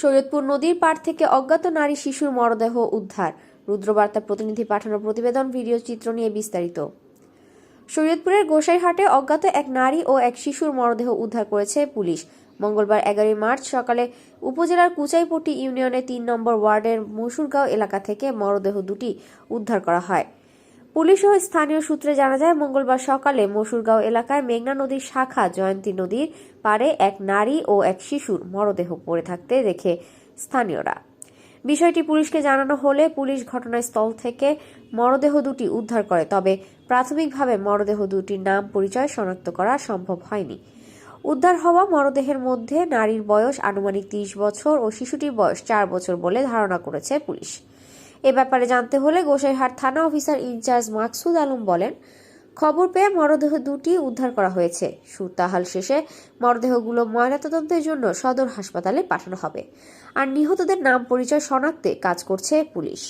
সৈয়দপুর নদীর পাড় থেকে অজ্ঞাত নারী শিশুর মরদেহ উদ্ধার। রুদ্রবার্তা প্রতিনিধি পাঠানো প্রতিবেদন, ভিডিও চিত্র নিয়ে বিস্তারিত। শরীয়তপুরের গোসাইহাটে অজ্ঞাত এক নারী ও এক শিশুর মরদেহ উদ্ধার করেছে পুলিশ। মঙ্গলবার এগারোই মার্চ সকালে উপজেলার কুচাইপট্টি ইউনিয়নের তিন নম্বর ওয়ার্ডের মসুরগাঁও এলাকা থেকে মরদেহ দুটি উদ্ধার করা হয়। পুলিশ ও স্থানীয় সূত্রে জানা যায়, মঙ্গলবার সকালে মসুরগাঁও এলাকায় মেঘনা নদীর শাখা জয়ন্তী নদীর পারে এক নারী ও এক শিশুর মরদেহ পড়ে থাকতে দেখে স্থানীয়রা। বিষয়টি পুলিশকে জানানো হলে পুলিশ ঘটনাস্থল থেকে মরদেহ দুটি উদ্ধার করে, তবে প্রাথমিকভাবে মরদেহ দুটির নাম পরিচয় শনাক্ত করা সম্ভব হয়নি। উদ্ধার হওয়া মরদেহের মধ্যে নারীর বয়স আনুমানিক তিরিশ বছর ও শিশুটির বয়স চার বছর বলে ধারণা করেছে পুলিশ। এ ব্যাপারে জানতে হলে গোসাইহাট থানা অফিসার ইনচার্জ মাকসুদ আলম বলেন, খবর পেয়ে মরদেহ দুটি উদ্ধার করা হয়েছে। সুরতাহাল শেষে মরদেহগুলো ময়নাতদন্তের জন্য সদর হাসপাতালে পাঠানো হবে। আর নিহতদের নাম পরিচয় শনাক্তে কাজ করছে পুলিশ।